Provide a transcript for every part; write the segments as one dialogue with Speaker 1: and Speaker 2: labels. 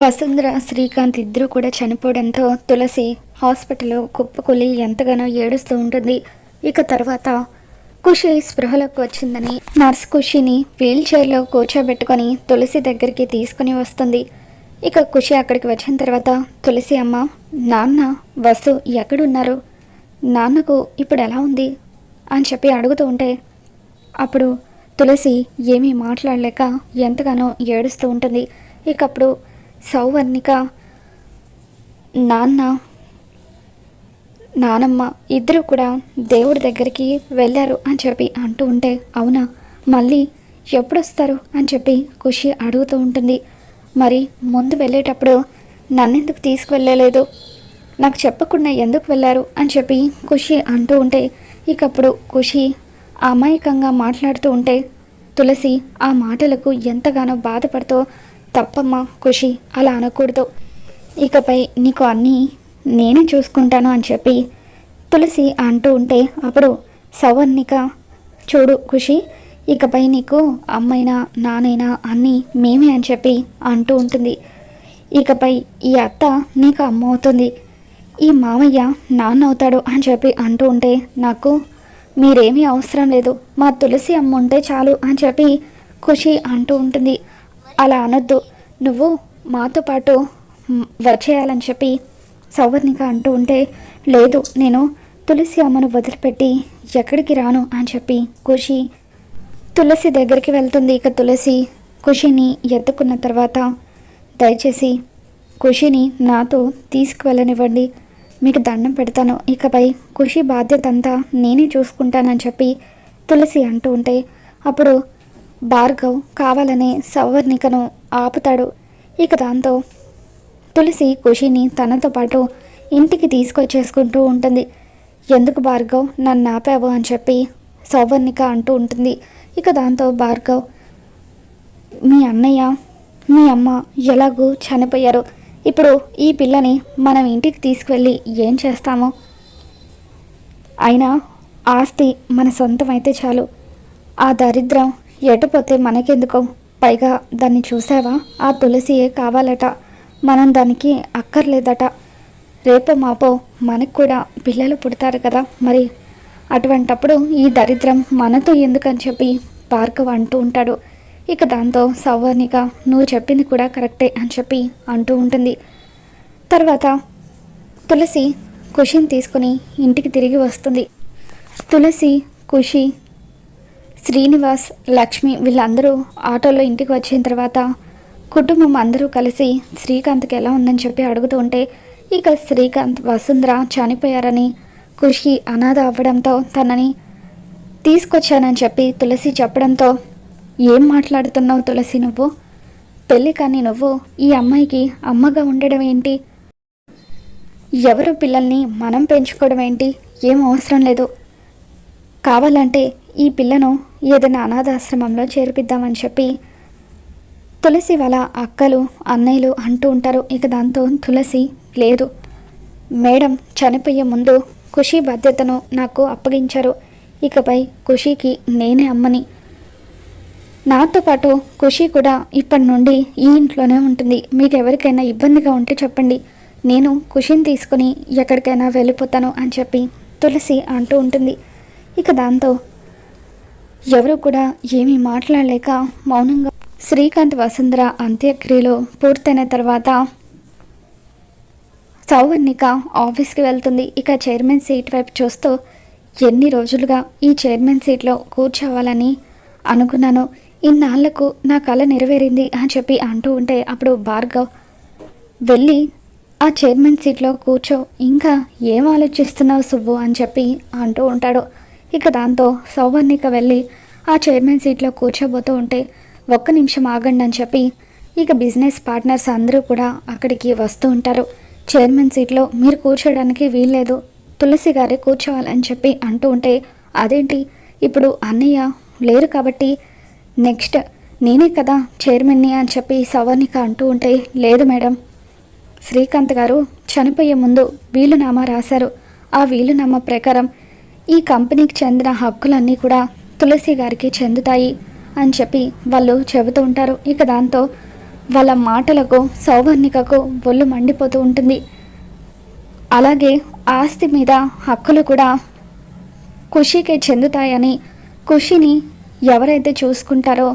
Speaker 1: వసుంధర శ్రీకాంత్ ఇద్దరు కూడా చనిపోవడంతో తులసి హాస్పిటల్లో కుప్పకూలి ఎంతగానో ఏడుస్తూ ఉంటుంది. ఇక తర్వాత ఖుషి స్పృహలోకి వచ్చిందని నర్స్ ఖుషిని వీల్ చైర్లో కూర్చోబెట్టుకొని తులసి దగ్గరికి తీసుకుని వస్తుంది. ఇక ఖుషి అక్కడికి వచ్చిన తర్వాత తులసి అమ్మ నాన్న వసు ఎక్కడున్నారు? నాన్నకు ఇప్పుడు ఎలా ఉంది? అని చెప్పి అడుగుతూ ఉంటే అప్పుడు తులసి ఏమీ మాట్లాడలేక ఎంతగానో ఏడుస్తూ ఉంటుంది. ఇకప్పుడు సౌవర్ణిక నాన్న నానమ్మ ఇద్దరు కూడా దేవుడి దగ్గరికి వెళ్ళారు అని చెప్పి అంటూ ఉంటే అవునా? మళ్ళీ ఎప్పుడు వస్తారు అని చెప్పి ఖుషి అడుగుతూ ఉంటుంది. మరి ముందు వెళ్ళేటప్పుడు నన్నెందుకు తీసుకువెళ్ళలేదు? నాకు చెప్పకుండా ఎందుకు వెళ్ళారు అని చెప్పి ఖుషి అంటూ ఉంటే ఇకప్పుడు ఖుషి అమాయకంగా మాట్లాడుతూ ఉంటే తులసి ఆ మాటలకు ఎంతగానో బాధపడుతూ తప్పమ్మా ఖుషి. అలా అనకూడదు. ఇకపై నీకు అన్నీ నేనే చూసుకుంటాను అని చెప్పి తులసి అంటూ ఉంటే అప్పుడు సవర్ణిక చూడు ఖుషి ఇకపై నీకు అమ్మైనా నానైనా అన్నీ మేమే అని చెప్పి అంటూ ఉంటుంది. ఇకపై ఈ అత్త నీకు అమ్మ అవుతుంది ఈ మామయ్య నాన్న అవుతాడు అని చెప్పి అంటూ ఉంటే నాకు మీరేమీ అవసరం లేదు. మా తులసి అమ్మ ఉంటే చాలు అని చెప్పి ఖుషి అంటూ ఉంటుంది. అలా అనొద్దు. నువ్వు మాతో పాటు వర్క్ వచ్చేయాలని చెప్పి సౌవర్ణిక అంటూ ఉంటే లేదు నేను తులసి అమ్మను వదిలిపెట్టి ఎక్కడికి రాను అని చెప్పి ఖుషి తులసి దగ్గరికి వెళ్తుంది. ఇక తులసి ఖుషిని ఎత్తుకున్న తర్వాత దయచేసి ఖుషిని నాతో తీసుకువెళ్ళనివ్వండి. మీకు దండం పెడతాను. ఇకపై ఖుషి బాధ్యత అంతా నేనే చూసుకుంటానని చెప్పి తులసి అంటూ ఉంటే అప్పుడు భార్గవ్ కావాలనే సౌవర్ణికను ఆపుతాడు. ఇక దాంతో తులసి ఖుషిని తనతో పాటు ఇంటికి తీసుకొచ్చేసుకుంటూ ఉంటుంది. ఎందుకు భార్గవ్ నన్ను ఆపావు అని చెప్పి సౌవర్ణిక అంటూ ఉంటుంది. ఇక దాంతో భార్గవ్ మీ అన్నయ్య మీ అమ్మ ఎలాగూ చనిపోయారు. ఇప్పుడు ఈ పిల్లని మనం ఇంటికి తీసుకువెళ్ళి ఏం చేస్తాము? అయినా ఆస్తి మన సొంతం అయితే చాలు. ఆ దరిద్రం ఎటుపోతే మనకెందుకో పైగా దాన్ని చూసావా? ఆ తులసియే కావాలట. మనం దానికి అక్కర్లేదట. రేపో మాపో మనకు కూడా పిల్లలు పుడతారు కదా మరి. అటువంటప్పుడు ఈ దరిద్రం మనతో ఎందుకని చెప్పి భార్గవ్ అంటూ ఉంటాడు. ఇక దాంతో సవర్ణిక నువ్వు చెప్పింది కూడా కరెక్టే అని చెప్పి అంటూ ఉంటుంది. తర్వాత తులసి ఖుషిని తీసుకుని ఇంటికి తిరిగి వస్తుంది. తులసి ఖుషి శ్రీనివాస్ లక్ష్మి వీళ్ళందరూ ఆటోలో ఇంటికి వచ్చిన తర్వాత కుటుంబం అందరూ కలిసి శ్రీకాంత్కి ఎలా ఉందని చెప్పి అడుగుతూ ఉంటే ఇక శ్రీకాంత్ వసుంధర చనిపోయారని ఖుషి అనాథ అవ్వడంతో తనని తీసుకొచ్చానని చెప్పి తులసి చెప్పడంతో ఏం మాట్లాడుతున్నావు తులసి నువ్వు? పెళ్ళి కానీ నువ్వు ఈ అమ్మాయికి అమ్మగా ఉండడం ఏంటి? ఎవరు పిల్లల్ని మనం పెంచుకోవడం ఏంటి? ఏం అవసరం లేదు. కావాలంటే ఈ పిల్లను ఏదైనా అనాథాశ్రమంలో చేర్పిద్దామని చెప్పి తులసి వాళ్ళ అక్కలు అన్నయ్యలు అంటూ ఉంటారు. ఇక దాంతో తులసి లేదు. మేడం చనిపోయే ముందు ఖుషి బాధ్యతను నాకు అప్పగించారు. ఇకపై ఖుషీకి నేనే అమ్మని. నాతో పాటు ఖుషి కూడా ఇప్పటి నుండి ఈ ఇంట్లోనే ఉంటుంది. మీకు ఎవరికైనా ఇబ్బందిగా ఉంటే చెప్పండి. నేను ఖుషిని తీసుకుని ఎక్కడికైనా వెళ్ళిపోతాను అని చెప్పి తులసి అంటూ ఉంటుంది. ఇక దాంతో ఎవరు కూడా ఏమీ మాట్లాడలేక మౌనంగా శ్రీకాంత్ వసుంధర అంత్యక్రియలు పూర్తయిన తర్వాత సౌవర్ణిక ఆఫీస్కి వెళ్తుంది. ఇక చైర్మన్ సీట్ వైపు చూస్తూ ఎన్ని రోజులుగా ఈ చైర్మన్ సీట్లో కూర్చోవాలని అనుకున్నాను. ఇన్నాళ్ళకు నా కళ నెరవేరింది అని చెప్పి అంటూ ఉంటే అప్పుడు భార్గవ్ వెళ్ళి ఆ చైర్మన్ సీట్లో కూర్చో ఇంకా ఏం ఆలోచిస్తున్నావు సుబ్బు? అని చెప్పి అంటూ ఉంటాడు. ఇక దాంతో సౌవర్ణిక వెళ్ళి ఆ చైర్మన్ సీట్లో కూర్చోబోతూ ఉంటే ఒక్క నిమిషం ఆగండి అని చెప్పి ఇక బిజినెస్ పార్ట్నర్స్ అందరూ కూడా అక్కడికి వస్తూ ఉంటారు. చైర్మన్ సీట్లో మీరు కూర్చోడానికి వీల్లేదు తులసి గారే కూర్చోవాలని చెప్పి అంటూ ఉంటే అదేంటి? ఇప్పుడు అన్నయ్య లేరు కాబట్టి నెక్స్ట్ నేనే కదా చైర్మన్ని అని చెప్పి సవర్ణిక అంటూ ఉంటే లేదు మేడం. శ్రీకాంత్ గారు చనిపోయే ముందు వీలునామా రాశారు. ఆ వీలునామా ప్రకారం ఈ కంపెనీకి చెందిన హక్కులన్నీ కూడా తులసి గారికి చెందుతాయి అని చెప్పి వాళ్ళు చెబుతూ ఉంటారు. ఇక దాంతో వాళ్ళ మాటలకు సౌవర్ణికకు ఒళ్ళు మండిపోతూ ఉంటుంది. అలాగే ఆస్తి మీద హక్కులు కూడా ఖుషీకే చెందుతాయని ఖుషిని ఎవరైతే చూసుకుంటారో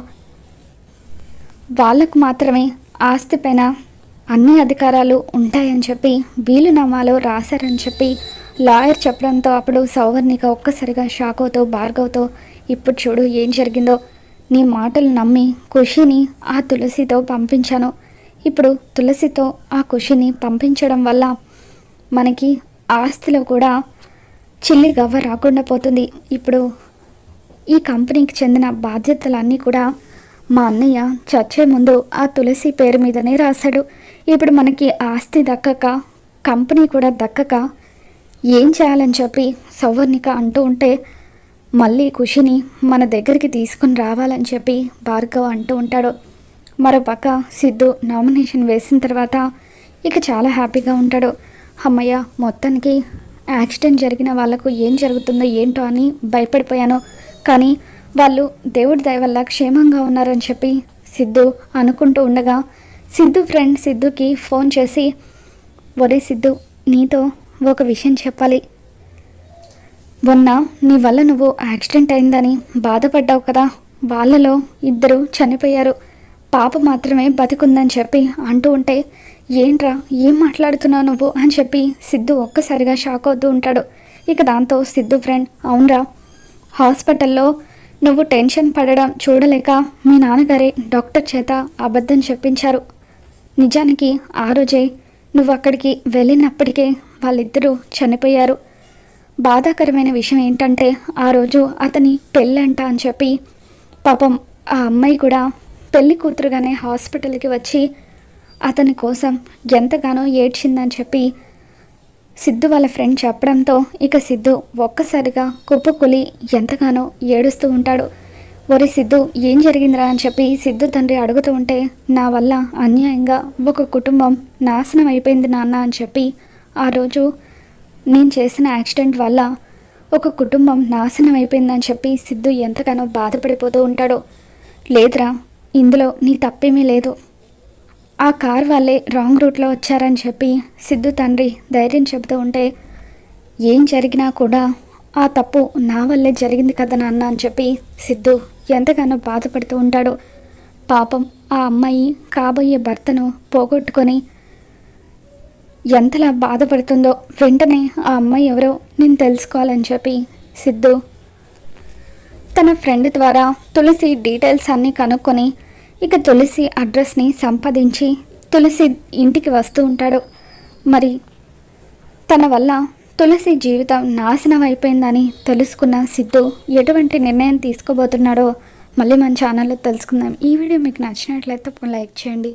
Speaker 1: వాళ్ళకు మాత్రమే ఆస్తి పైన అన్ని అధికారాలు ఉంటాయని చెప్పి వీలునామాలో రాశారని చెప్పి లాయర్ చెప్పడంతో అప్పుడు సౌవర్ణిక ఒక్కసారిగా షాక్ అవుతూ భార్గవ్తో ఇప్పుడు చూడు ఏం జరిగిందో. నీ మాటలు నమ్మి ఖుషిని ఆ తులసితో పంపించాను. ఇప్పుడు తులసితో ఆ ఖుషిని పంపించడం వల్ల మనకి ఆస్తిలో కూడా చిల్లి గవ్వ రాకుండా పోతుంది. ఇప్పుడు ఈ కంపెనీకి చెందిన బాధ్యతలన్నీ కూడా మా అన్నయ్య చచ్చే ముందు ఆ తులసి పేరు మీదనే రాశాడు. ఇప్పుడు మనకి ఆస్తి దక్కక కంపెనీ కూడా దక్కక ఏం చేయాలని చెప్పి సౌవర్ణిక అంటూ ఉంటే మళ్ళీ ఖుషిని మన దగ్గరికి తీసుకుని రావాలని చెప్పి భార్గవ్ అంటూ ఉంటాడు. మరోపక్క సిద్ధు నామినేషన్ వేసిన తర్వాత ఇక చాలా హ్యాపీగా ఉంటాడు. అమ్మయ్య మొత్తానికి యాక్సిడెంట్ జరిగిన వాళ్ళకు ఏం జరుగుతుందో ఏంటో అని భయపడిపోయాను. కానీ వాళ్ళు దేవుడి దయ వల్ల క్షేమంగా ఉన్నారని చెప్పి సిద్ధు అనుకుంటూ ఉండగా సిద్ధు ఫ్రెండ్ సిద్ధుకి ఫోన్ చేసి ఒరే సిద్ధు నీతో ఒక విషయం చెప్పాలి. మొన్న నీ వల్ల నువ్వు యాక్సిడెంట్ అయిందని బాధపడ్డావు కదా. వాళ్ళలో ఇద్దరు చనిపోయారు. పాప మాత్రమే బతికుందని చెప్పి అంటూ ఉంటే ఏంట్రా ఏం మాట్లాడుతున్నావు నువ్వు? అని చెప్పి సిద్ధు ఒక్కసారిగా షాక్ అవుతూ ఉంటాడు. ఇక దాంతో సిద్ధు ఫ్రెండ్ అవునరా హాస్పిటల్లో నువ్వు టెన్షన్ పడడం చూడలేక మీ నాన్నగారే డాక్టర్ చేత అబద్ధం చెప్పించారు. నిజానికి ఆ రోజే నువ్వు అక్కడికి వెళ్ళినప్పటికే వాళ్ళిద్దరూ చనిపోయారు. బాధాకరమైన విషయం ఏంటంటే ఆ రోజు అతని పెళ్ళంట అని చెప్పి పాపం ఆ అమ్మాయి కూడా పెళ్ళి కూతురుగానే హాస్పిటల్కి వచ్చి అతని కోసం ఎంతగానో ఏడ్చిందని చెప్పి సిద్ధు వాళ్ళ ఫ్రెండ్ చెప్పడంతో ఇక సిద్ధు ఒక్కసారిగా కుప్పకులి ఎంతగానో ఏడుస్తూ ఉంటాడు. ఒరే సిద్ధు ఏం జరిగిందిరా అని చెప్పి సిద్ధు తండ్రి అడుగుతూ ఉంటే నా వల్ల అన్యాయంగా ఒక కుటుంబం నాశనం అయిపోయింది నాన్న అని చెప్పి ఆ రోజు నేను చేసిన యాక్సిడెంట్ వల్ల ఒక కుటుంబం నాశనం అయిపోయిందని చెప్పి సిద్ధు ఎంతగానో బాధపడిపోతూ ఉంటాడో. లేదురా ఇందులో నీ తప్పేమీ లేదు. ఆ కార్ వాళ్ళే రాంగ్ రూట్లో వచ్చారని చెప్పి సిద్ధు తండ్రి ధైర్యం చెబుతూ ఉంటే ఏం జరిగినా కూడా ఆ తప్పు నా వల్లే జరిగింది కదా నాన్న అని చెప్పి సిద్ధు ఎంతగానో బాధపడుతూ ఉంటాడు. పాపం ఆ అమ్మాయి కాబోయే భర్తను పోగొట్టుకొని ఎంతలా బాధపడుతుందో వెంటనే ఆ అమ్మాయి ఎవరో నేను తెలుసుకోవాలని చెప్పి సిద్ధు తన ఫ్రెండ్ ద్వారా తులసి డీటెయిల్స్ అన్నీ కనుక్కొని ఇక తులసి అడ్రస్ని సంపాదించి తులసి ఇంటికి వస్తూ ఉంటాడు. మరి తన వల్ల తులసి జీవితం నాశనం అయిపోయిందని తెలుసుకున్న సిద్ధు ఎటువంటి నిర్ణయం తీసుకోబోతున్నాడో మళ్ళీ మన ఛానల్లో తెలుసుకుందాం. ఈ వీడియో మీకు నచ్చినట్లయితే లైక్ చేయండి.